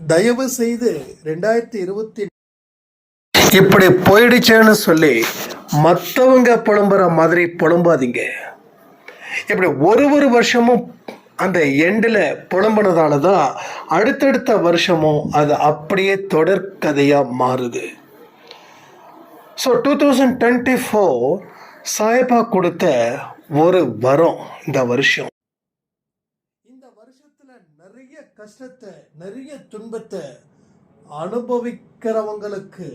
தயவு செய்து ரெண்டாயிரத்தி இருபத்தி இப்படி போயிடுச்சேன்னு சொல்லி மற்றவங்க புலம்புற மாதிரி புலம்பாதீங்க. இப்படி ஒரு ஒரு வருஷமும் அந்த எண்டில் புலம்புனதால தான் அடுத்தடுத்த வருஷமும் அது அப்படியே தொடர்கதையாக மாறுது. So two thousand twenty four சாயபா கொடுத்த ஒரு வரம் இந்த வருஷம் இந்த வருஷத்துல நிறைய கஷ்டத்தை நிறைய துன்பத்தை அனுபவிக்கிறவங்களுக்கு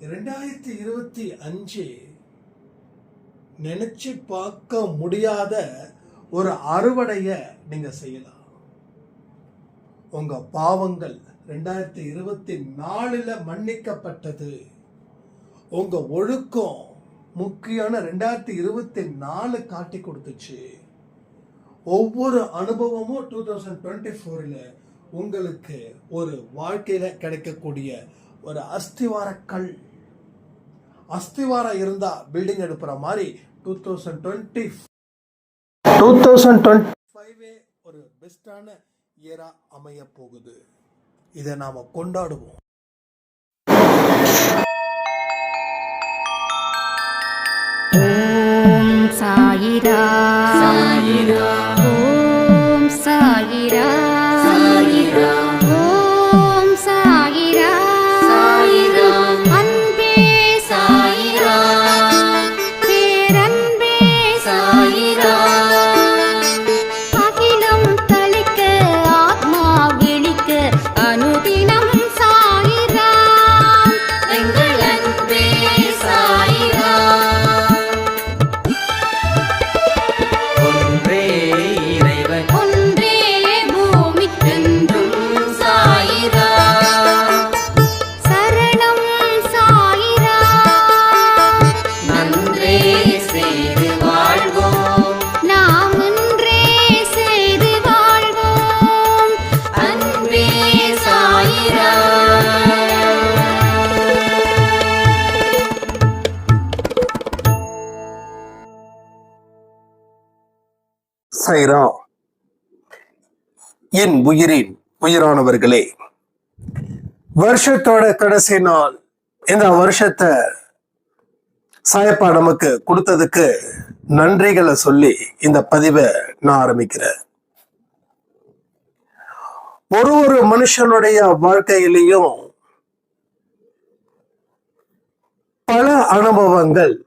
ரெண்டாயிரத்தி இருபத்தி அஞ்சு நினைச்சு பார்க்க முடியாத ஒரு அறுவடைய நீங்க செய்யலாம். உங்க பாவங்கள் ரெண்டாயிரத்தி இருபத்தி நாலுல மன்னிக்கப்பட்டது. உங்க ஒழுக்கம் முக்கியமான ரெண்டாயிரத்தி இருபத்தி நாலு காட்டி கொடுத்துச்சு. ஒவ்வொரு அனுபவமும் டூ தௌசண்ட் டுவெண்ட்டி ஃபோரில் உங்களுக்கு ஒரு வாழ்க்கையில் கிடைக்கக்கூடிய ஒரு அஸ்திவார கல். அஸ்திவாரம் இருந்தால் பில்டிங் எடுப்புற மாதிரி two thousand twenty two thousand twenty ஃபைவே ஒரு பெஸ்டான இயராக அமைய போகுது. இதை நாம் கொண்டாடுவோம். சாயிரா என் உயிரின் உயிரானவர்களே வருஷத்தோட கடைசி நாள் இந்த வருஷத்தை சாயப்பா நமக்கு கொடுத்ததுக்கு நன்றிகளை சொல்லி இந்த பதிவை நான் ஆரம்பிக்கிறேன். ஒரு ஒரு மனுஷனுடைய வாழ்க்கையிலையும் பல அனுபவங்கள்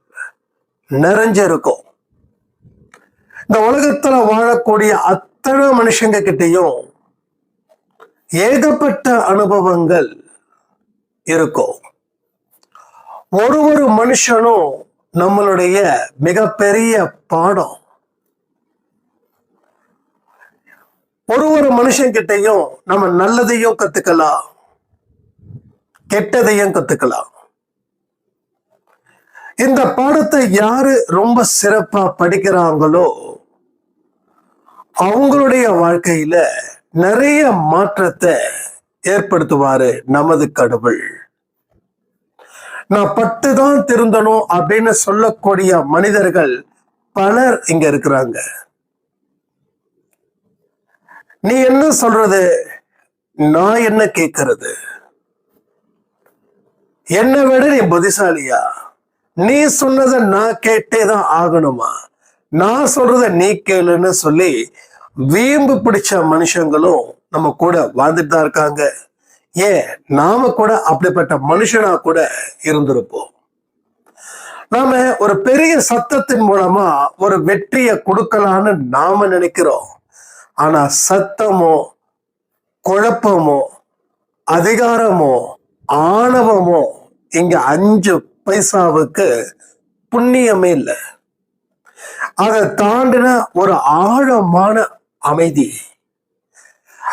நிறைஞ்சிருக்கும். இந்த உலகத்துல வாழக்கூடிய அத்தனை மனுஷங்க கிட்டயும் ஏகப்பட்ட அனுபவங்கள் இருக்கும். ஒரு ஒரு மனுஷனும் நம்மளுடைய மிகப்பெரிய பாடம். ஒரு ஒரு மனுஷன் கிட்டயும் நம்ம நல்லதையும் கத்துக்கலாம் கெட்டதையும் கத்துக்கலாம். இந்த பாடத்தை யாரு ரொம்ப சிறப்பா படிக்கிறாங்களோ அவங்களுடைய வாழ்க்கையில நிறைய மாற்றத்தை ஏற்படுத்துவாரு நமது கடவுள். நான் பட்டு தான் திருந்தணும் அப்படின்னு சொல்லக்கூடிய மனிதர்கள் பலர் இங்க இருக்கிறாங்க. நீ என்ன சொல்றது? நான் என்ன கேட்கறது என்னை விட நீ புத்திசாலியா? நீ சொன்னதை நான் கேட்டே தான் ஆகணுமா? நான் சொல்றத நீ கேளுன்னு சொல்லி வீம்பு பிடிச்ச மனுஷங்களும் நம்ம கூட வாழ்ந்துட்டு தான் இருக்காங்க. ஏன்? நாம கூட அப்படிப்பட்ட மனுஷனா கூட இருந்திருப்போம். நாம ஒரு பெரிய சத்தத்தின் மூலமா ஒரு வெற்றியை கொடுக்கலான்னு நாம நினைக்கிறோம். ஆனா சத்தமோ குழப்பமோ அதிகாரமோ ஆணவமோ இங்க அஞ்சு பைசாவுக்கு புண்ணியமே இல்லை. அதை தாண்டின ஒரு ஆழமான அமைதி.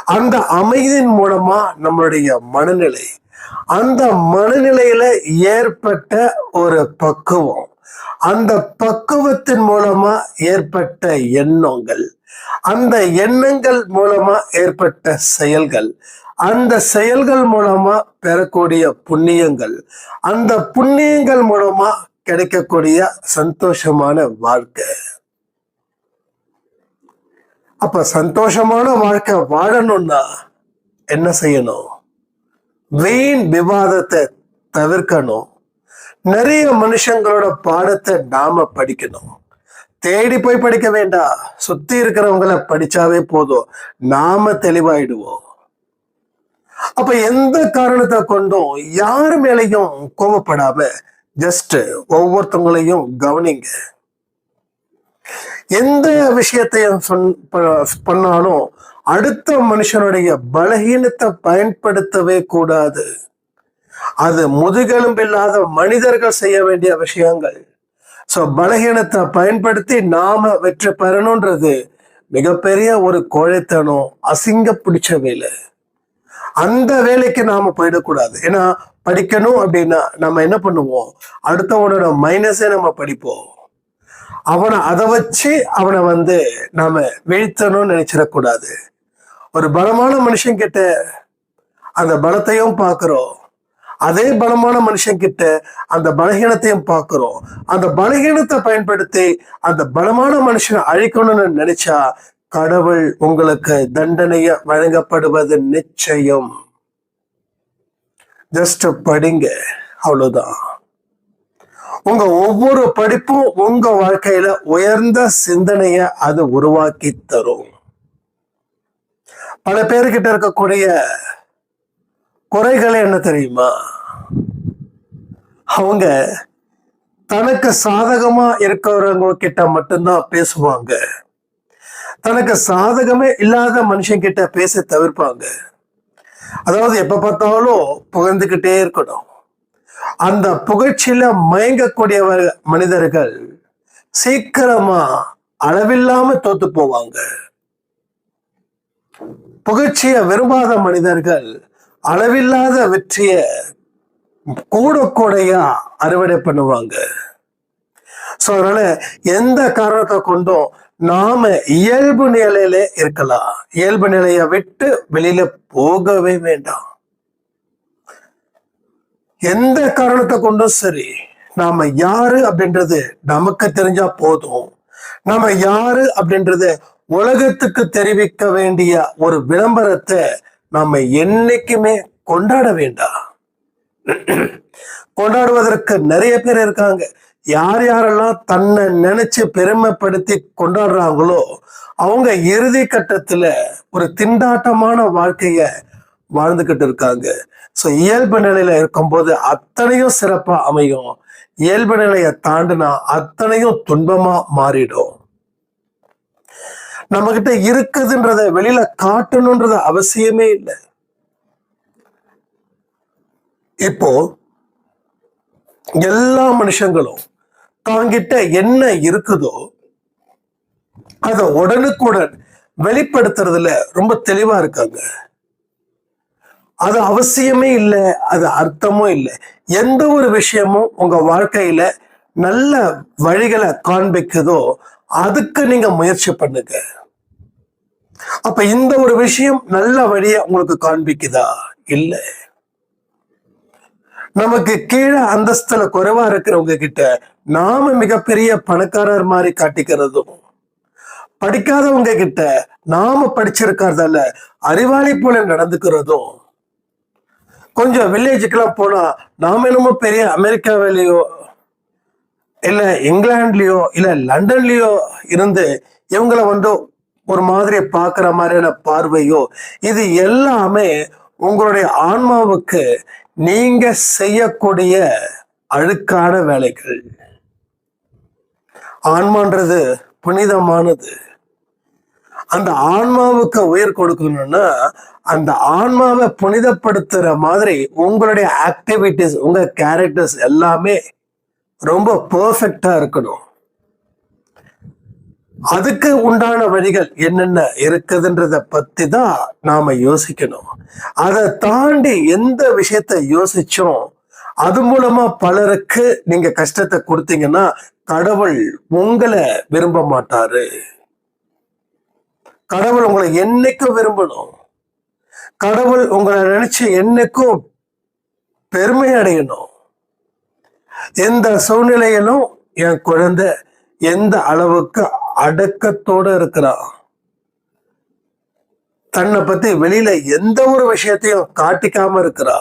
அந்த அமைதியின் மூலமா நம்மளுடைய மனநிலை அந்த மனநிலையில ஏற்பட்ட ஒரு பக்குவம் அந்த பக்குவத்தின் மூலமா ஏற்பட்ட எண்ணங்கள் அந்த எண்ணங்கள் மூலமா ஏற்பட்ட செயல்கள் அந்த செயல்கள் மூலமா பெறக்கூடிய புண்ணியங்கள் அந்த புண்ணியங்கள் மூலமா கிடைக்கக்கூடிய சந்தோஷமான வாழ்க்கை. அப்ப சந்தோஷமான வாழ்க்கை வாழணும்னா என்ன செய்யணும்? வீண் விவாதத்தை தவிர்க்கணும். நிறைய மனுஷங்களோட பாடத்தை நாம படிக்கணும். தேடி போய் படிக்க வேண்டாம். சுத்தி இருக்கிறவங்கள படிச்சாவே போதும். நாம தெளிவாயிடுவோம். அப்ப எந்த காரணத்தை கொண்டும் யார் மேலையும் கோவப்படாம ஜஸ்ட் ஒவ்வொருத்தவங்களையும் கவனிங்க. எந்த விஷயத்தையும் சொன் பண்ணாலும் அடுத்த மனுஷனுடைய பலகீனத்தை பயன்படுத்தவே கூடாது. அது முதுகெலும்பில்லாத மனிதர்கள் செய்ய வேண்டிய விஷயங்கள். சோ பலகீனத்தை பயன்படுத்தி நாம வெற்றி பெறணும்ன்றது மிகப்பெரிய ஒரு கோழைத்தனம் அசிங்க பிடிச்ச வேலை. அந்த வேலைக்கு நாம போயிடக்கூடாது. ஏன்னா படிக்கணும் அப்படின்னா நம்ம என்ன பண்ணுவோம்? அடுத்தவனோட மைனஸே நம்ம படிப்போம். அவனை அதை வச்சு அவனை வந்து நாம வீழ்த்தணும்னு நினைச்சிடக்கூடாது. ஒரு பலமான மனுஷன் கிட்ட அந்த பலத்தையும் பார்க்கிறோம். அதே பலமான மனுஷன் கிட்ட அந்த பலகீனத்தையும் பார்க்கிறோம். அந்த பலகீனத்தை பயன்படுத்தி அந்த பலமான மனுஷனை அழிக்கணும்னு நினைச்சா கடவுள் உங்களுக்கு தண்டனைய வழங்கப்படுவது நிச்சயம். ஜஸ்ட் படிங்க அவ்வளவுதான். உங்க ஒவ்வொரு படிப்பும் உங்க வாழ்க்கையில உயர்ந்த சிந்தனைய அது உருவாக்கி தரும். பல பேர்கிட்ட இருக்கக்கூடிய குறைகள் என்ன தெரியுமா? அவங்க தனக்கு சாதகமா இருக்கிறவங்க கிட்ட மட்டும்தான் பேசுவாங்க. தனக்கு சாதகமே இல்லாத மனுஷன் கிட்ட பேச தவிர்ப்பாங்க. அதாவது எப்ப பார்த்தாலும் புகழ்ந்துகிட்டே இருக்கணும். அந்த புகழ்ச்சியில மயங்கக்கூடியவர் மனிதர்கள் சீக்கிரமா அளவில்லாம தோத்து போவாங்க. புகழ்ச்சிய விரும்பாத மனிதர்கள் அளவில்லாத வெற்றிய கூட கூடையா அறுவடை பண்ணுவாங்க. சோ அதனால எந்த காரணத்தை கொண்டும் நாம இயல்பு நிலையில இருக்கலாம். இயல்பு நிலையை விட்டு வெளியில போகவே வேண்டாம். எந்த காரணத்தை கொண்டும் சரி நாம யாரு அப்படின்றது நமக்கு தெரிஞ்சா போதும். நாம யாரு அப்படின்றது உலகத்துக்கு தெரிவிக்க வேண்டிய ஒரு விளம்பரத்தை நாம என்னைக்குமே கொண்டாட வேண்டாம். கொண்டாடுவதற்கு நிறைய பேர் இருக்காங்க. யார் யாரெல்லாம் தன்னை நினைச்சு பெருமைப்படுத்தி கொண்டாடுறாங்களோ அவங்க இறுதி கட்டத்துல ஒரு திண்டாட்டமான வாழ்க்கைய வாழ்ந்துகிட்டு இருக்காங்க. ஸோ இயல்பு நிலையில இருக்கும்போது அத்தனையும் சிறப்பா அமையும். இயல்பு நிலையை தாண்டினா அத்தனையும் துன்பமா மாறிடும். நம்ம கிட்ட இருக்குதுன்றத வெளியில காட்டணும்ன்றது அவசியமே இல்லை. இப்போ எல்லா மனுஷங்களும் தாங்கிட்ட என்ன இருக்குதோ அதை உடனுக்குடன் வெளிப்படுத்துறதுல ரொம்ப தெளிவா இருக்காங்க. அது அவசியமே இல்லை அது அர்த்தமும் இல்லை. எந்த ஒரு விஷயமும் உங்க வாழ்க்கையில நல்ல வழிகளை காண்பிக்குதோ அதுக்கு நீங்க முயற்சி பண்ணுங்க. அப்ப இந்த ஒரு விஷயம் நல்ல வழியை உங்களுக்கு காண்பிக்குதா? இல்லை. நமக்கு கீழே அந்தஸ்துல குறைவா இருக்கிறவங்க கிட்ட நாம மிகப்பெரிய பணக்காரர் மாதிரி காட்டிக்கிறதும் படிக்காதவங்க கிட்ட நாம படிச்சிருக்கிறதால அறிவாளி போல நடந்துக்கிறதும் கொஞ்சம் வில்லேஜுக்கெல்லாம் போனா நாம என்னமோ பெரிய அமெரிக்காவிலேயோ இல்ல இங்கிலாந்துலயோ இல்ல லண்டன்லயோ இருந்து இவங்கள வந்து ஒரு மாதிரி பார்க்குற மாதிரியான பார்வையோ இது எல்லாமே உங்களுடைய ஆன்மாவுக்கு நீங்க செய்யக்கூடிய அழுக்கான வேலைகள். ஆன்மான்றது புனிதமானது. அந்த ஆன்மாவுக்கு உயிர் கொடுக்கணும்னா அந்த ஆன்மாவை புனிதப்படுத்துற மாதிரி உங்களுடைய ஆக்டிவிட்டிஸ் உங்க கேரக்டர்ஸ் எல்லாமே ரொம்ப பர்ஃபெக்டா இருக்கணும். அதுக்கு உண்டான வழிகள் என்னென்ன இருக்குதுன்றத பத்தி தான் நாம யோசிக்கணும். அதை தாண்டி எந்த விஷயத்த யோசிச்சோம் அது மூலமா பலருக்கு நீங்க கஷ்டத்தை கொடுத்தீங்கன்னா கடவுள் உங்களை விரும்ப மாட்டாரு. கடவுள் உங்களை என்னைக்கும் விரும்பணும். கடவுள் உங்களை நினைச்சு என்னைக்கும் பெருமை அடையணும். எந்த சூழ்நிலையிலும் என் குழந்தை எந்த அளவுக்கு அடக்கத்தோட இருக்கிறா தன்னை பத்தி வெளியில எந்த ஒரு விஷயத்தையும் காட்டிக்காம இருக்கிறா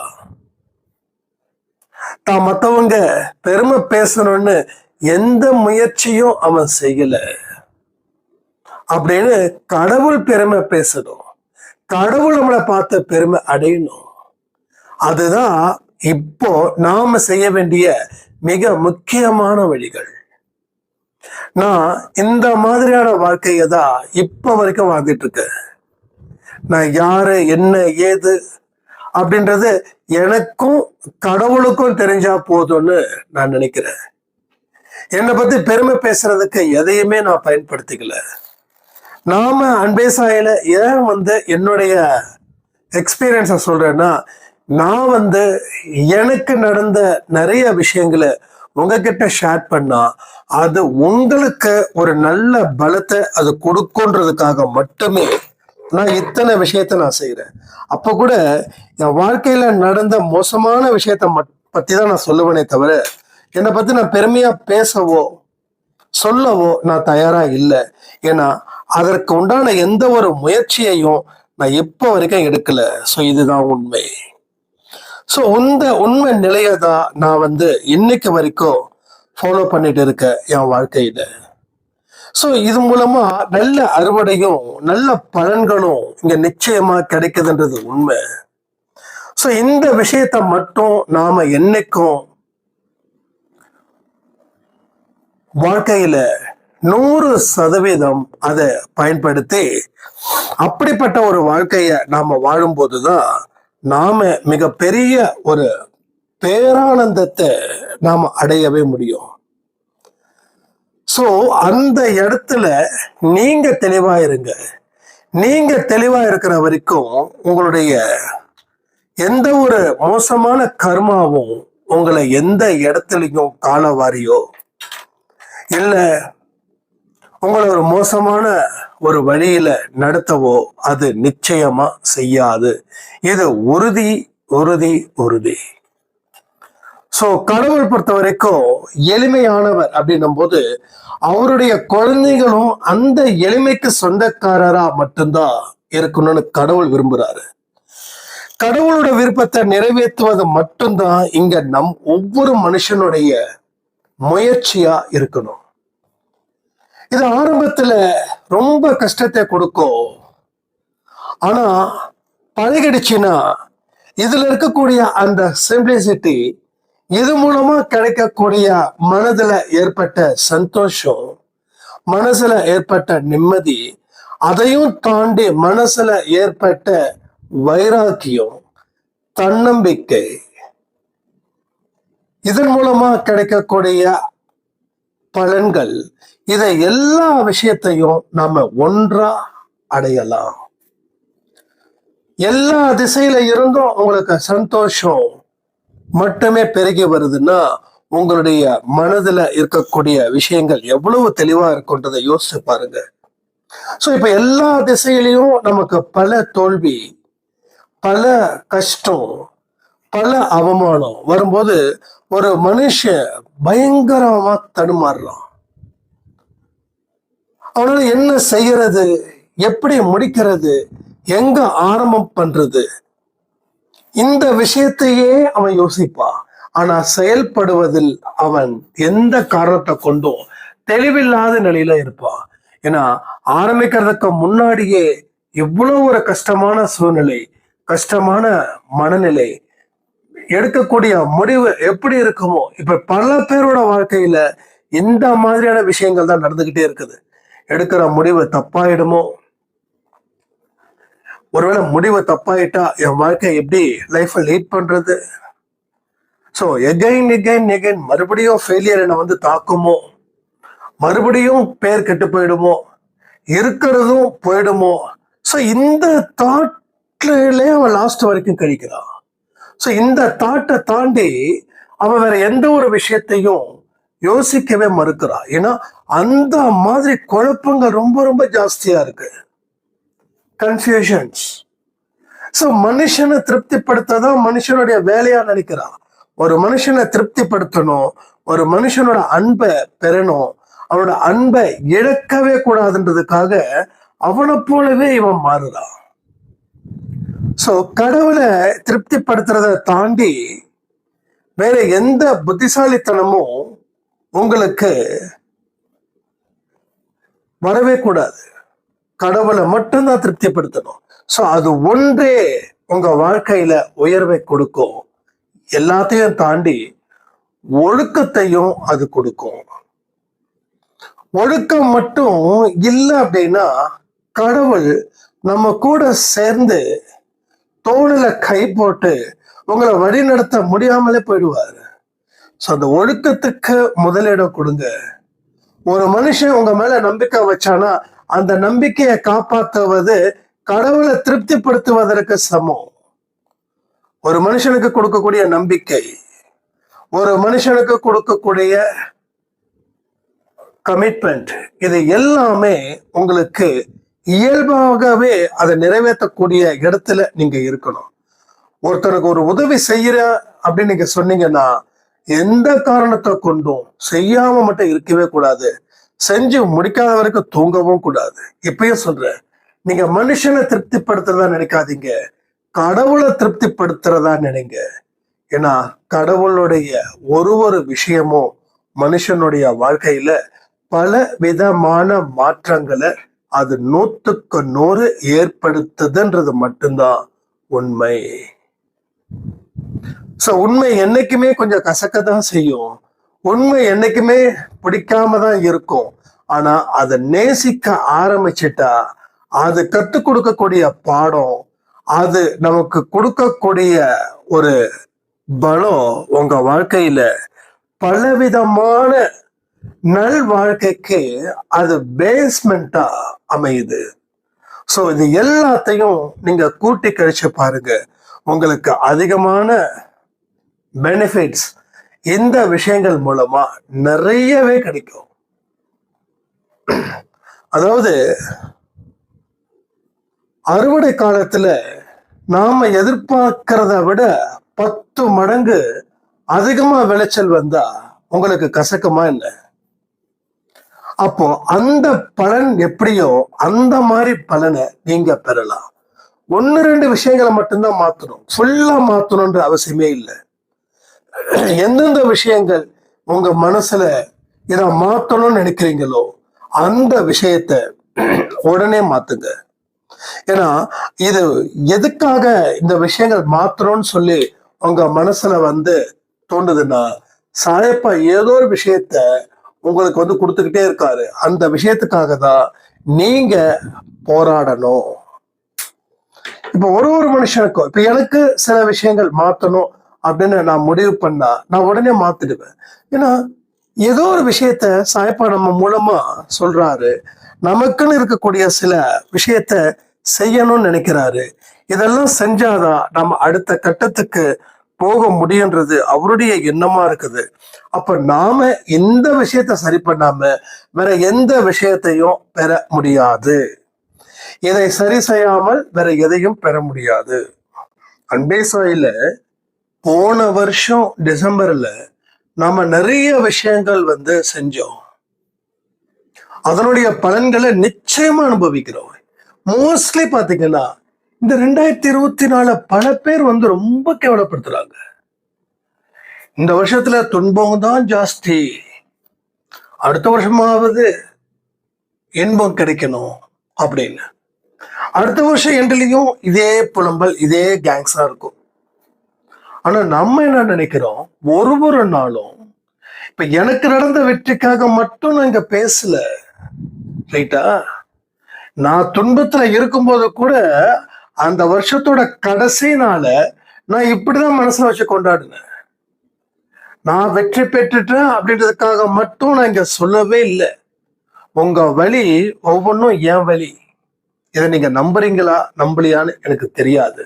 தான் மத்தவங்க பெருமை பேசணும்னு எந்த முயற்சியும் அவன் செய்யல. அப்படின்னு கடவுள் பெருமை பேசணும். கடவுள் நம்மளை பார்த்த பெருமை அடையணும். அதுதான் இப்போ நாம செய்ய வேண்டிய மிக முக்கியமான வழிகள். நான் இந்த மாதிரியான வாழ்க்கையை தான் இப்ப வரைக்கும் வாழ்ந்துட்டு இருக்கேன். நான் யாரு என்ன ஏது அப்படின்றது எனக்கும் கடவுளுக்கும் தெரிஞ்சா போதும்னு நான் நினைக்கிறேன். என்னை பத்தி பெருமை பேசுறதுக்கு எதையுமே நான் பயன்படுத்திக்கல. நாம அன்பேசாயில ஏன் வந்து என்னுடைய எக்ஸ்பீரியன்ஸை சொல்றேன்னா நான் வந்து எனக்கு நடந்த நிறைய விஷயங்களை உங்ககிட்ட ஷேர் பண்ணா அது உங்களுக்கு ஒரு நல்ல பலத்தை அது கொடுக்குன்றதுக்காக மட்டுமே நான் இத்தனை விஷயத்த நான் செய்யறேன் அப்ப கூட என் வாழ்க்கையில நடந்த மோசமான விஷயத்த மட் பத்தி தான் நான் சொல்லுவேனே தவிர என்னை பத்தி நான் பெருமையா பேசவோ சொல்லவோ நான் தயாரா இல்லை. ஏன்னா அதற்கு உண்டான எந்த ஒரு முயற்சியையும் நான் இப்போ வரைக்கும் எடுக்கல. ஸோ இதுதான் உண்மை. ஸோ இந்த உண்மை நிலையை தான் நான் வந்து இன்னைக்கு வரைக்கும் ஃபாலோ பண்ணிட்டு இருக்கேன் என் வாழ்க்கையில. ஸோ இது மூலமா நல்ல அறுவடையும் நல்ல பலன்களும் இங்க நிச்சயமா கிடைக்குதுன்றது உண்மை. ஸோ இந்த விஷயத்த மட்டும் நாம என்னைக்கும் வாழ்க்கையில நூறு சதவீதம் அதை பயன்படுத்தி அப்படிப்பட்ட ஒரு வாழ்க்கைய நாம வாழும்போதுதான் நாம மிகப்பெரிய ஒரு பேரானந்தத்தை நாம அடையவே முடியும். ஸோ அந்த இடத்துல நீங்க தெளிவா இருங்க. நீங்க தெளிவா இருக்கிற வரைக்கும் உங்களுடைய எந்த ஒரு மோசமான கர்மாவும் உங்களை எந்த இடத்துலையும் காண வாரியோ இல்லை உங்களை ஒரு மோசமான ஒரு வழியில நடத்தவோ அது நிச்சயமா செய்யாது. இது உறுதி உறுதி உறுதி. சோ கடவுள் பொறுத்த வரைக்கும் எளிமையானவர் அப்படின்னும் போது அவருடைய குழந்தைகளும் அந்த எளிமைக்கு சொந்தக்காரரா மட்டும்தான் இருக்கணும்னு கடவுள் விரும்புறாரு. கடவுளோட விருப்பத்தை நிறைவேற்றுவது மட்டும்தான் இங்க நம் ஒவ்வொரு மனுஷனுடைய முயற்சியா இருக்கணும். இது ஆரம்பத்துல ரொம்ப கஷ்டத்தை கொடுக்கும். ஆனா பழகிடுச்சுன்னா இதுல இருக்கக்கூடிய அந்த சிம்பிளிசிட்டி இது மூலமா கிடைக்கக்கூடிய மனதுல ஏற்பட்ட சந்தோஷம் மனசுல ஏற்பட்ட நிம்மதி அதையும் தாண்டி மனசுல ஏற்பட்ட வைராக்கியம் தன்னம்பிக்கை இதன் மூலமா கிடைக்கக்கூடிய பலன்கள். இதை எல்லா விஷயத்தையும் நாம ஒன்றா அடையலாம். எல்லா திசையில இருந்தும் உங்களுக்கு சந்தோஷம் மட்டுமே பெருகி வருதுன்னா உங்களுடைய மனதுல இருக்கக்கூடிய விஷயங்கள் எவ்வளவு தெளிவா இருக்குன்றதை யோசிச்சு பாருங்க. சோ இப்ப எல்லா திசையிலையும் நமக்கு பல தோல்வி பல கஷ்டம் பல அவமானம். வரும்போது ஒரு மனுஷன் பயங்கரமா தடுமாறுறான். அவனால என்ன செய்யறது? எப்படி முடிக்கிறது? எங்க ஆரம்பம் பண்றது? இந்த விஷயத்தையே அவன் யோசிப்பான். ஆனா செயல்படுவதில் அவன் எந்த காரணத்தை கொண்டும் தெளிவில்லாத நிலையில இருப்பான். ஏன்னா ஆரம்பிக்கிறதுக்கு முன்னாடியே இவ்வளவு ஒரு கஷ்டமான சூழ்நிலை கஷ்டமான மனநிலை எடுக்கக்கூடிய முடிவு எப்படி இருக்குமோ இப்ப பல பேரோட வாழ்க்கையில இந்த மாதிரியான விஷயங்கள் தான் நடந்துகிட்டே இருக்குது. எடுக்கிற முடிவு தப்பாயிடுமோ? ஒருவேளை முடிவு தப்பாயிட்டா என் வாழ்க்கை எப்படி லைஃப்பை லீட் பண்றது? ஸோ எகைன் எகைன் எகைன் மறுபடியும் ஃபெயிலியர் என்னை வந்து தாக்குமோ? மறுபடியும் பேர் கெட்டு போயிடுமோ? இருக்கிறதும் போயிடுமோ? ஸோ இந்த தாட்லேயே அவன் லாஸ்ட் வரைக்கும் கழிக்கிறான். ஸோ இந்த தாட்டை தாண்டி அவன் வேற எந்த ஒரு விஷயத்தையும் யோசிக்கவே மறுக்கிறான் ஏன்னா அந்த மாதிரி குழப்பங்கள் ரொம்ப ரொம்ப ஜாஸ்தியா இருக்கு. கன்ஃபியூஷன்ஸ் ஸோ மனுஷனை திருப்திப்படுத்ததான் மனுஷனுடைய வேலையா நினைக்கிறான் ஒரு மனுஷனை திருப்திப்படுத்தணும் ஒரு மனுஷனோட அன்பை பெறணும் அவனோட அன்பை இழக்கவே கூடாதுன்றதுக்காக அவனை போலவே இவன் மாறுறான் சோ கடவுளை திருப்திப்படுத்துறத தாண்டி வேற எந்த புத்திசாலித்தனமும் உங்களுக்கு வரவே கூடாது. கடவுளை மட்டும்தான் திருப்திப்படுத்தணும். சோ அது ஒன்றே உங்க வாழ்க்கையில உயர்வை கொடுக்கும். எல்லாத்தையும் தாண்டி ஒழுக்கத்தையும் அது கொடுக்கும். ஒழுக்கம் மட்டும் இல்லை அப்படின்னா கடவுள் நம்ம கூட சேர்ந்து தோளில கை போட்டு உங்களை வழி நடத்த முடியாமலே போயிடுவாரு. ஸோ அந்த ஒழுக்கத்துக்கு முதலிடம் கொடுங்க. ஒரு மனுஷன் உங்க மேல நம்பிக்கை வச்சானா அந்த நம்பிக்கையை காப்பாற்றுவது கடவுளை திருப்திப்படுத்துவதற்கு சமம். ஒரு மனுஷனுக்கு கொடுக்கக்கூடிய நம்பிக்கை ஒரு மனுஷனுக்கு கொடுக்கக்கூடிய கமிட்மெண்ட் இது எல்லாமே உங்களுக்கு இயல்பாகவே அதை நிறைவேற்றக்கூடிய இடத்துல நீங்க இருக்கணும். ஒருத்தருக்கு ஒரு உதவி செய்யற அப்படின்னு நீங்க சொன்னீங்கன்னா எந்த காரணத்தை கொண்டும் செய்யாம மட்டும் இருக்கவே கூடாது. செஞ்சு முடிக்காத வரைக்கும் தூங்கவும் கூடாது. இப்பயும் சொல்றேன் நீங்க மனுஷனை திருப்திப்படுத்துறதா நினைக்காதீங்க. கடவுளை திருப்திப்படுத்துறதா நினைங்க. ஏன்னா கடவுளுடைய ஒரு ஒரு விஷயமும் மனுஷனுடைய வாழ்க்கையில பல விதமான மாற்றங்களை அது நூத்துக்கு நூறு ஏற்படுத்துதுன்றது மட்டும்தான் உண்மை. சோ உண்மை என்னைக்குமே கொஞ்சம் கசக்க தான் செய்யும். உண்மை என்னைக்குமே பிடிக்காம தான் இருக்கும். ஆனா அதை நேசிக்க ஆரம்பிச்சிட்டா அது கத்துக் கொடுக்கக்கூடிய பாடம் அது நமக்கு கொடுக்கக்கூடிய ஒரு பலம் உங்க வாழ்க்கையில பலவிதமான நல் வாழ்க்கைக்கு அது பேஸ்மெண்டா அமையுது. ஸோ இது எல்லாத்தையும் நீங்க கூட்டி கழிச்சு பாருங்க. உங்களுக்கு அதிகமான பெனிஃபிட்ஸ் இந்த விஷயங்கள் மூலமா நிறையவே கிடைக்கும். அதாவது அறுவடை காலத்துல நாம எதிர்பார்க்கிறத விட பத்து மடங்கு அதிகமா விளைச்சல் வந்தா உங்களுக்கு கசக்குமா என்ன? அப்போ அந்த பலன் எப்படியோ அந்த மாதிரி பலனை நீங்க பெறலாம். ஒன்னு ரெண்டு விஷயங்களை மட்டும்தான் மாத்தணும். ஃபுல்லா மாத்தணும்ன்ற அவசியமே இல்லை. எந்தெந்த விஷயங்கள் உங்க மனசுல இதை மாத்தணும்னு நினைக்கிறீங்களோ அந்த விஷயத்த உடனே மாத்துங்க. ஏன்னா இது எதுக்காக இந்த விஷயங்கள் மாத்தணும்னு சொல்லி உங்க மனசுல வந்து தோண்டுதுன்னா சாயப்பா ஏதோ ஒரு விஷயத்த உங்களுக்கு வந்து கொடுத்துக்கிட்டே இருக்காரு. அந்த விஷயத்துக்காக தான் நீங்க போராடணும். இப்ப ஒரு ஒரு மனுஷனுக்கும் இப்ப எனக்கு சில விஷயங்கள் மாத்தணும் அப்படின்னு நான் முடிவு பண்ணா நான் உடனே மாத்திடுவேன். ஏன்னா ஏதோ ஒரு விஷயத்த சாய்ப்பா நம்ம மூலமா சொல்றாரு. நமக்குன்னு இருக்கக்கூடிய சில விஷயத்த செய்யணும்னு நினைக்கிறாரு. இதெல்லாம் செஞ்சாதான் நம்ம அடுத்த கட்டத்துக்கு போக முடியுன்றது அவருடைய எண்ணமா இருக்குது. அப்ப நாம இந்த விஷயத்த சரி பண்ணாம வேற எந்த விஷயத்தையும் பெற முடியாது. இதை சரி செய்யாமல் வேற எதையும் பெற முடியாது. அன்பே சாயில போன வருஷம் டிசம்பர்ல நாம நிறைய விஷயங்கள் வந்து செஞ்சோம். அதனுடைய பலன்களை நிச்சயமா அனுபவிக்கிறோம். மோஸ்ட்லி பாத்தீங்கன்னா இந்த ரெண்டாயிரத்தி இருபத்தி நாலு பல பேர் வந்து ரொம்ப கேவலப்படுத்துறாங்க. இந்த வருஷத்துல துன்பம் தான் ஜாஸ்தி. அடுத்த வருஷமாவது இன்பம் கிடைக்கணும் அப்படின்னு. அடுத்த வருஷம் எண்ட்லயும் இதே புலம்பல் இதே கேங்ஸா இருக்கும். ஆனா நம்ம என்ன நினைக்கிறோம்? ஒரு ஒரு நாளும் இப்ப எனக்கு நடந்த வெற்றிக்காக மட்டும் நான் இங்க பேசல ரைட்டா? நான் துன்பத்துல இருக்கும்போது கூட அந்த வருஷத்தோட கடைசி நாள நான் இப்படிதான் மனசுல வச்சு கொண்டாடினேன். நான் வெற்றி பெற்றுட்டேன் அப்படின்றதுக்காக மட்டும் நான் இங்க சொல்லவே இல்லை. உங்க வழி ஒவ்வொன்றும் என் வழி. இதை நீங்க நம்புறீங்களா? நம்பலையான்னு எனக்கு தெரியாது.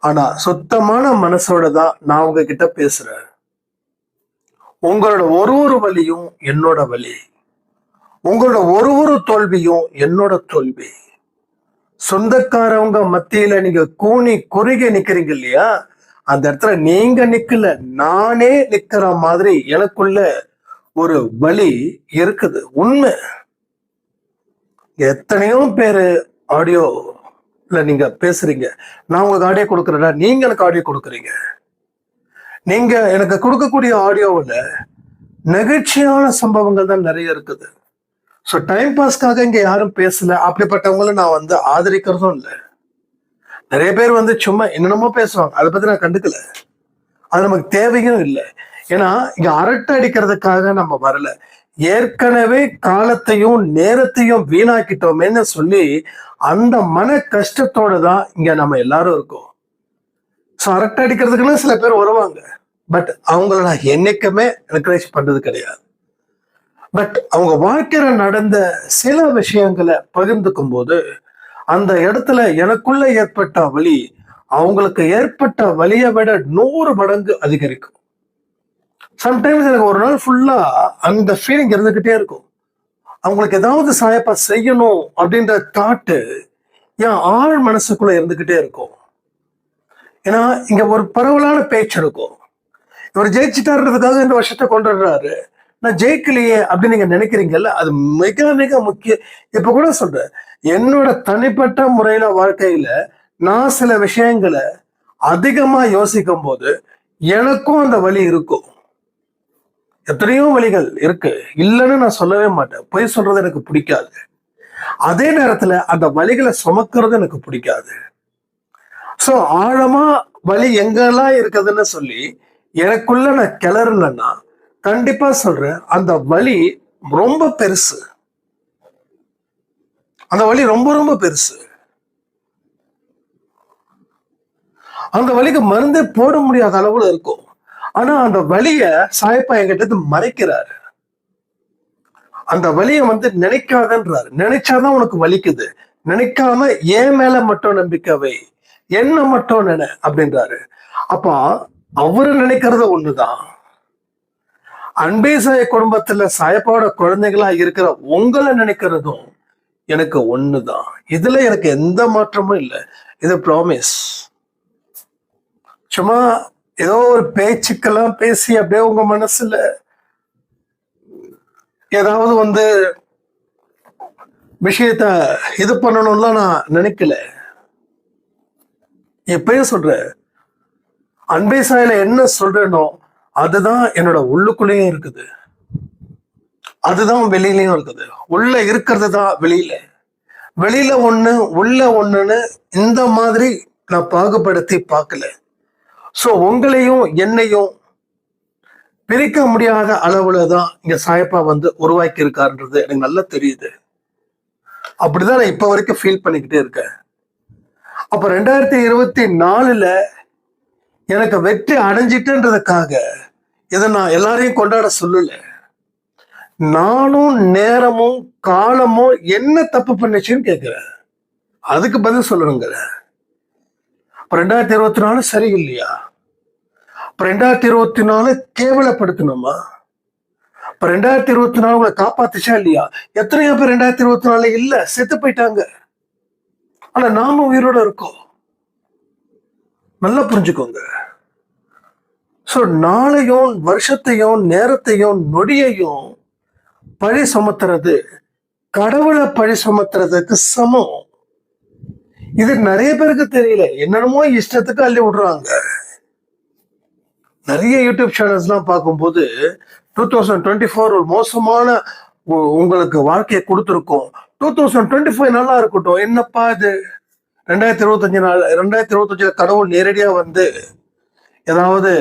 ஆனா சுத்தமான மனசோட தான் நான் உங்ககிட்ட பேசுறேன். உங்களோட ஒரு ஒரு வழியும் என்னோட வழி. உங்களோட ஒரு ஒரு தோல்வியும் என்னோட தோல்வி. சொந்தக்காரவங்க மத்தியில நீங்க கூனி குறுகி நிக்கிறீங்க இல்லையா? அந்த இடத்துல நீங்க நிக்கல நானே நிக்கிற மாதிரி எனக்குள்ள ஒரு வழி இருக்குது. உண்மை. எத்தனையோ பேரு ஆடியோல நீங்க பேசுறீங்க. நான் உங்களுக்கு ஆடியோ கொடுக்குறேன்னா நீங்க எனக்கு ஆடியோ கொடுக்குறீங்க. நீங்க எனக்கு கொடுக்கக்கூடிய ஆடியோவில் நெகிழ்ச்சியான சம்பவங்கள் தான் நிறைய இருக்குது. ஸோ டைம் பாஸ்க்காக இங்கே யாரும் பேசல. அப்படிப்பட்டவங்களும் நான் வந்து ஆதரிக்கிறதும் இல்லை. நிறைய பேர் வந்து சும்மா என்னென்னமோ பேசுவாங்க. அதை பற்றி நான் கண்டுக்கல. அது நமக்கு தேவையும் இல்லை. ஏன்னா இங்கே அரட்டை அடிக்கிறதுக்காக நம்ம வரல. ஏற்கனவே காலத்தையும் நேரத்தையும் வீணாக்கிட்டோமேன்னு சொல்லி அந்த மன கஷ்டத்தோடு தான் இங்கே நம்ம எல்லாரும் இருக்கோம். ஸோ அரட்டை அடிக்கிறதுக்குன்னு சில பேர் வருவாங்க. பட் அவங்கள நான் என்னைக்குமே என்கரேஜ் பண்ணுறது கிடையாது. பட் அவங்க வாழ்க்கையில நடந்த சில விஷயங்களை பகிர்ந்துக்கும் போது அந்த இடத்துல எனக்குள்ள ஏற்பட்ட வழி அவங்களுக்கு ஏற்பட்ட வழியை விட நூறு மடங்கு அதிகரிக்கும். சம்டைம்ஸ் எனக்கு ஒரு நாள் ஃபுல்லா அந்த ஃபீலிங் இருந்துகிட்டே இருக்கும். அவங்களுக்கு ஏதாவது சாயப்பா செய்யணும் அப்படின்ற தாட்டு என் ஆழ் மனசுக்குள்ள இருந்துகிட்டே இருக்கும். ஏன்னா இங்க ஒரு பரவலான பேச்சு இருக்கும். இவர் ஜெயிச்சிட்டாருன்றதுக்காக இந்த வருஷத்தை கொண்டாடுறாரு. நான் ஜெயிக்கலையே அப்படின்னு நீங்க நினைக்கிறீங்கல்ல அது மிக மிக முக்கிய. இப்ப கூட சொல்றேன் என்னோட தனிப்பட்ட முறையில வாழ்க்கையில நான் சில விஷயங்களை அதிகமா யோசிக்கும் போது எனக்கும் அந்த வலி இருக்கும். எத்தனையோ வழிகள் இருக்கு. இல்லைன்னு நான் சொல்லவே மாட்டேன். பொய் சொல்றது எனக்கு பிடிக்காது. அதே நேரத்துல அந்த வலிகளை சுமக்கிறது எனக்கு பிடிக்காது. சோ ஆழமா வலி எங்கெல்லாம் இருக்குதுன்னு சொல்லி எனக்குள்ள நான் கிளறலன்னா கண்டிப்பா சொல்றேன். அந்த வலி ரொம்ப பெருசு. அந்த வலி ரொம்ப ரொம்ப பெருசு. அந்த வலிக்கு மருந்தே போட முடியாத அளவுல இருக்கும். ஆனா அந்த வழிய சாயப்பா என்கிட்ட மறைக்கிறாரு. அந்த வலியை வந்து நினைக்காதன்றாரு. நினைச்சாதான் உனக்கு வலிக்குது. நினைக்காம ஏன் மேல மட்டும் நம்பிக்கவை என்ன மட்டும் நினை அப்படின்றாரு. அப்ப அவரு நினைக்கிறது ஒண்ணுதான். அன்பே சாய குடும்பத்துல சாயப்பாவோட குழந்தைகளா இருக்கிற உங்களை நினைக்கிறதும் எனக்கு ஒண்ணுதான். இதுல எனக்கு எந்த மாற்றமும் இல்லை. இது ப்ராமிஸ் சும்மா ஏதோ ஒரு பேச்சுக்கெல்லாம் பேசி அப்படியே உங்க மனசுல ஏதாவது வந்து விஷயத்த இது பண்ணணும்லாம் நான் நினைக்கல. எப்பயும் சொல்றேன். அன்பை சாயில என்ன சொல்றேனோ அதுதான் என்னோட உள்ளுக்குள்ளேயும் இருக்குது. அதுதான் வெளியிலயும் இருக்குது. உள்ள இருக்கிறது தான் வெளியில. வெளியில ஒண்ணு உள்ள ஒண்ணுன்னு இந்த மாதிரி நான் பாகுபடுத்தி பார்க்கல. சோ உங்களையும் என்னையும் பிரிக்க முடியாத அளவுல தான் இங்க சாயப்பா வந்து உருவாக்கி இருக்காருன்றது எனக்கு நல்லா தெரியுது. அப்படிதான் நான் இப்ப வரைக்கும் ஃபீல் பண்ணிக்கிட்டே இருக்கேன். அப்ப ரெண்டாயிரத்தி இருபத்தி நாலுல எனக்கு வெற்றி அடைஞ்சிட்டுன்றதுக்காக இதை நான் எல்லாரையும் கொண்டாட சொல்லல. நானும் நேரமும் காலமும் என்ன தப்பு பண்ணுச்சுன்னு கேட்கிறேன். அதுக்கு பதில் சொல்லணுங்க அப்ப ரெண்டாயிரத்தி இருபத்தி நாலு சரியில்லையா? அப்ப ரெண்டாயிரத்தி இருபத்தி நாலு கேவலப்படுத்தணுமா? இப்ப ரெண்டாயிரத்தி இருபத்தி நாலு உங்களை காப்பாத்துச்சா இல்லையா? எத்தனையோ பேர் ரெண்டாயிரத்தி இருபத்தி நாலு இல்ல செத்து போயிட்டாங்க. ஆனா நாம உயிரோட இருக்கோம். நல்லா புரிஞ்சுக்கோங்க. சோ நாளையும் வருஷத்தையும் நேரத்தையும் நொடியையும் பழி சுமத்துறது கடவுளை பழி சுமத்துறதுக்கு சமம். இது நிறைய பேருக்கு தெரியல. என்னென்னமோ இஷ்டத்துக்கு அள்ளி விடுறாங்க. நிறைய யூடியூப் சேனல்ஸ்லாம் பார்க்கும்போது டூ தௌசண்ட் டுவெண்ட்டி ஃபோர் ஒரு மோசமான உ- உங்களுக்கு வாழ்க்கையை கொடுத்துருக்கோம். டூ தௌசண்ட் டுவெண்ட்டி ஃபைவ் நல்லா இருக்கட்டும். என்னப்பா இது? ரெண்டாயிரத்தி இருபத்தஞ்சு நாள் ரெண்டாயிரத்தி இருபத்தஞ்சுல கடவுள் நேரடியா வந்து ஏதாவது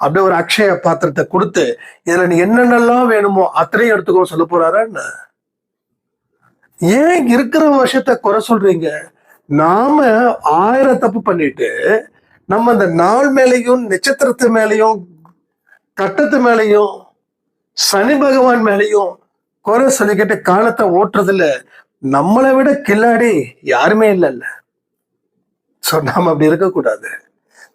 அப்படியே ஒரு அக்ஷய பாத்திரத்தை கொடுத்து இதுல நீ என்னென்னலாம் வேணுமோ அத்தனையும் எடுத்துக்கோ சொல்ல போறாரா ஏன் இருக்கிற வருஷத்தை குறை சொல்றீங்க? நாம ஆயிரம் தப்பு பண்ணிட்டு நம்ம அந்த நாள் மேலையும் நட்சத்திரத்து மேலையும் கட்டத்து மேலையும் சனி பகவான் மேலையும் குறை சொல்லிக்கிட்டு காலத்தை ஓட்டுறதுல நம்மளை விட கில்லாடி யாருமே இல்லைல்ல. ஸோ நாம் அப்படி இருக்கக்கூடாது.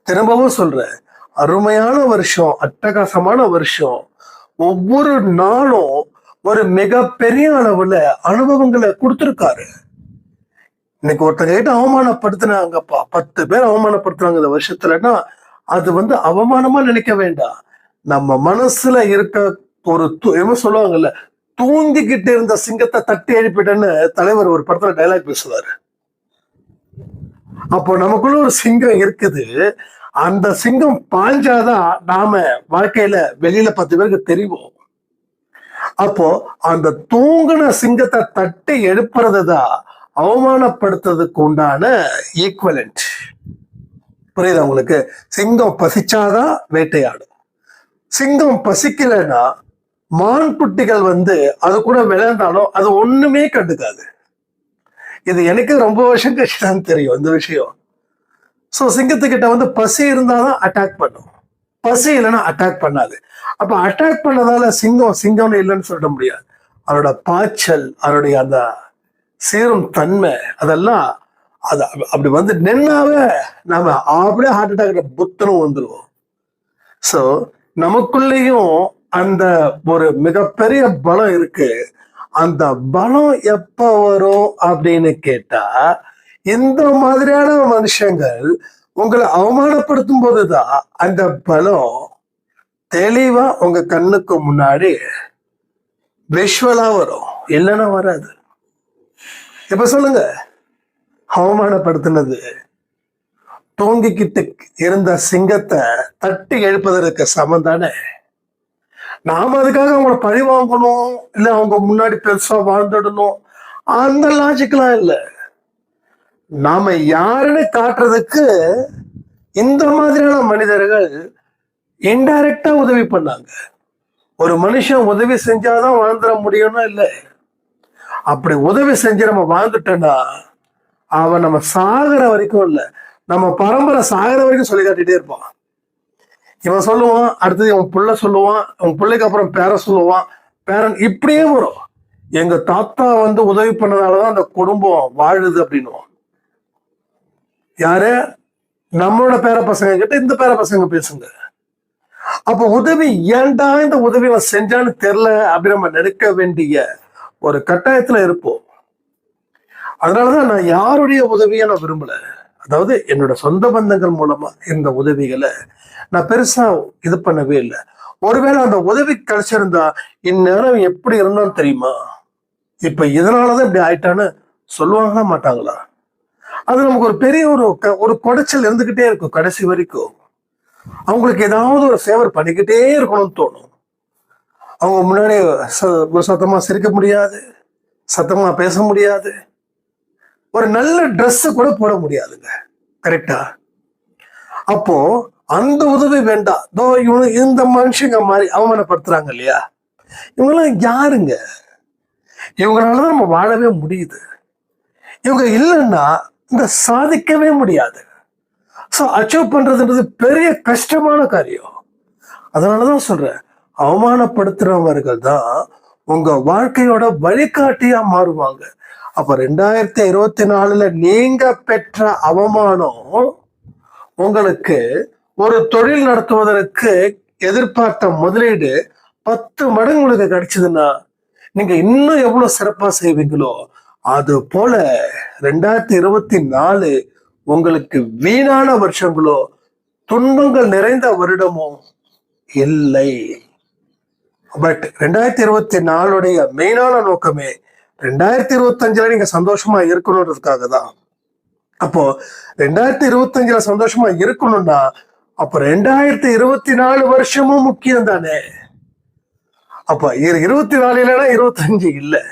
திரும்பவும் சொல்றேன். அருமையான வருஷம் அட்டகாசமான வருஷம். ஒவ்வொரு நாளும் ஒரு மிகப்பெரிய அளவுல அனுபவங்களை கொடுத்துருக்காரு. இன்னைக்கு ஒருத்தங்க கிட்ட அவமானப்படுத்தினாங்கப்பா. பத்து பேர் அவமானப்படுத்துறாங்க இந்த வருஷத்துலன்னா அது வந்து அவமானமா நினைக்க வேண்டாம். நம்ம மனசுல இருக்க ஒரு என்ன சொல்லுவாங்கல்ல? தூங்கிக்கிட்டு இருந்த சிங்கத்தை தட்டி எழுப்பிட்டேன்னு தலைவர் ஒரு படத்துல டைலாக் பேசுவாரு. அப்போ நமக்குள்ள ஒரு சிங்கம் இருக்குது. அந்த சிங்கம் பாஞ்சாதான் நாம வாழ்க்கையில வெளியில பத்து பேருக்கு தெரியும் அப்போ அந்த தூங்கின சிங்கத்தை தட்டி எழுப்புறது தான் அவமானப்படுத்துறதுக்கு உண்டான ஈக்குவலண்ட் புரியுதா உங்களுக்கு? சிங்கம் பசிச்சாதான் வேட்டையாடும். சிங்கம் பசிக்கலைன்னா மான் குட்டிகள் வந்து அது கூட விளையாண்டாலும் அது ஒண்ணுமே கண்டுக்காது. இது எனக்கு ரொம்ப வருஷம் கழிச்சு தான் தெரியும் இந்த விஷயம். ஸோ சிங்கத்துக்கிட்ட வந்து பசி இருந்தாதான் அட்டாக் பண்ணும். பசி இல்லைன்னா அட்டாக் பண்ணாது. அப்ப அட்டாக் பண்ணதால சிங்கம் சிங்கம்னு இல்லைன்னு சொல்ல முடியாது. அவரோட பாய்ச்சல் அவருடைய அந்த சேரும் தன்மை அதெல்லாம் அது அப்படி வந்து நின்னாவே நாம அப்படியே ஹார்ட் அட்டாக் புத்தனும் வந்துருவோம். ஸோ நமக்குள்ளேயும் அந்த ஒரு மிகப்பெரிய பலம் இருக்கு. அந்த பலம் எப்ப வரும் அப்படின்னு கேட்டா இந்த மாதிரியான மனுஷங்கள் உங்களை அவமானப்படுத்தும் போதுதான் அந்த பலம் தெளிவா உங்க கண்ணுக்கு முன்னாடி விஷுவலா வரும். இல்லைன்னா வராது. இப்ப சொல்லுங்க. அவமானப்படுத்தினது. தூங்கிக்கிட்டு இருந்த சிங்கத்தை தட்டி எழுப்பதற்கு சமம் தானே? நாம அதுக்காக அவங்கள பழி வாங்கணும் இல்ல அவங்க முன்னாடி பெருசா வாழ்ந்துடணும். அந்த லாஜிக்லாம் இல்ல. நாம யாருன்னு காட்டுறதுக்கு இந்த மாதிரியான மனிதர்கள் இன்டைரக்டா உதவி பண்ணாங்க. ஒரு மனுஷன் உதவி செஞ்சாதான் வாழ்ந்துட முடியும்னா இல்லை. அப்படி உதவி செஞ்சு நம்ம வாழ்ந்துட்டோம்னா அவன் நம்ம சாகிற வரைக்கும் இல்லை. நம்ம பரம்பரை சாகிற வரைக்கும் சொல்லி காட்டிட்டே இருப்பான். இவன் சொல்லுவான் அடுத்தது இவன் பிள்ளை சொல்லுவான் அவன் பிள்ளைக்கு அப்புறம் பேர சொல்லுவான். பேரன் இப்படியே வரும். எங்க தாத்தா வந்து உதவி பண்ணதாலதான் அந்த குடும்பம் வாழுது அப்படின்னுவான். யாரு? நம்மளோட பேர பசங்க கிட்ட இந்த பேர பசங்க பேசுங்க. அப்ப உதவி ஏன்டா இந்த உதவி அவன் செஞ்சான்னு தெரியல அப்படின்னு நம்ம நினைக்க வேண்டிய ஒரு கட்டாயத்துல இருப்போம். அதனாலதான் நான் யாருடைய உதவியை நான் விரும்பல. அதாவது என்னோட சொந்த பந்தங்கள் மூலமா இந்த உதவிகளை நான் பெருசா இது பண்ணவே இல்லை. ஒருவேளை அந்த உதவி கிடைச்சிருந்தா இந்நேரம் எப்படி இருந்தான்னு தெரியுமா? இப்ப இதனாலதான் இப்படி ஆயிட்டான்னு சொல்லுவாங்களா மாட்டாங்களா? அது நமக்கு ஒரு பெரிய ஒரு க- ஒரு குடைச்சல் இருந்துகிட்டே இருக்கும் கடைசி வரைக்கும். அவங்களுக்கு ஏதாவது ஒரு ஃபேவர் பண்ணிக்கிட்டே இருக்கணும்னு தோணும். அவங்க முன்னாடி ச- சத்தமா சிரிக்க முடியாது. சத்தமா பேச முடியாது. ஒரு நல்ல Dress கூட போட முடியாதுங்க. கரெக்டா அப்போ அந்த உதவி வேண்டாம். தோ இவனு இந்த மனுஷங்க மாதிரி அவமானப்படுத்துறாங்க இல்லையா? இவங்கெல்லாம் யாருங்க? இவங்களாலதான் நம்ம வாழவே முடியுது. இவங்க இல்லைன்னா இந்த சாதிக்கவே முடியாது. ஸோ அச்சீவ் பண்றதுன்றது பெரிய கஷ்டமான காரியம். அதனாலதான் சொல்றேன். அவமானப்படுத்துறவர்கள் தான் உங்க வாழ்க்கையோட வழிகாட்டியா மாறுவாங்க. அப்ப ரெண்டாயிரத்தி இருபத்தி நாலுல நீங்க பெற்ற அவமானம் உங்களுக்கு ஒரு தொழில் நடத்துவதற்கு எதிர்பார்த்த முதலீடு பத்து மடங்கு உங்களுக்கு கிடைச்சதுன்னா நீங்க இன்னும் எவ்வளவு சிறப்பா செய்வீங்களோ அது போல ரெண்டாயிரத்தி இருபத்தி நாலு உங்களுக்கு வீணான வருஷங்களோ துன்பங்கள் நிறைந்த வருடமோ இல்லை. பட் ரெண்டாயிரத்தி இருபத்தி நாலுடைய மெயினான நோக்கமே ரெண்டாயிரத்தி இருபத்தஞ்சுல நீங்க சந்தோஷமா இருக்கணுன்றதுக்காக தான். அப்போ ரெண்டாயிரத்தி இருபத்தஞ்சுல சந்தோஷமா இருக்கணும்னா அப்ப ரெண்டாயிரத்தி இருபத்தி நாலு வருஷமும் முக்கியம் தானே. அப்ப இரு- இருபத்தி நாலு இல்லைன்னா இருபத்தஞ்சு இல்ல.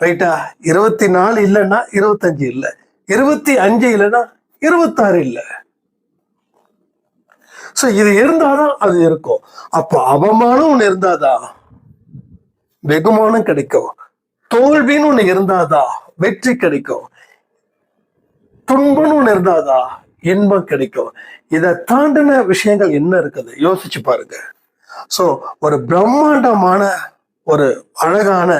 ரைட்டா இருபத்தி நாலு இல்லைன்னா இருபத்தஞ்சு இல்ல. இருபத்தி அஞ்சு இல்லைன்னா இருபத்தாறு இல்ல. சோ இது இருந்தாதான் அது இருக்கும். அப்ப அவமானம் ஒண்ணு இருந்தாதான் வெகுமானம் கிடைக்கும். தோல்வின்னு ஒண்ணு இருந்தாதான் வெற்றி கிடைக்கும். துன்பம்னு ஒண்ணு இருந்தாதா? இன்பம் கிடைக்கும். இதை தாண்டின விஷயங்கள் என்ன இருக்குது? யோசிச்சு பாருங்க. சோ ஒரு பிரம்மாண்டமான ஒரு அழகான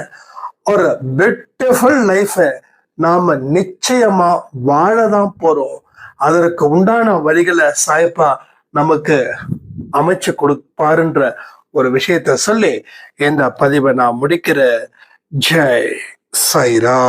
ஒரு பியூட்டிஃபுல் லைஃபை நாம நிச்சயமா வாழதான் போறோம். அதற்கு உண்டான வழிகளை சாய்ப்பா நமக்கு அமைச்சு கொடுப்பாருன்ற ஒரு விஷயத்த சொல்லி இந்த பதிவை நான் முடிக்கிற ஜெய் சைரா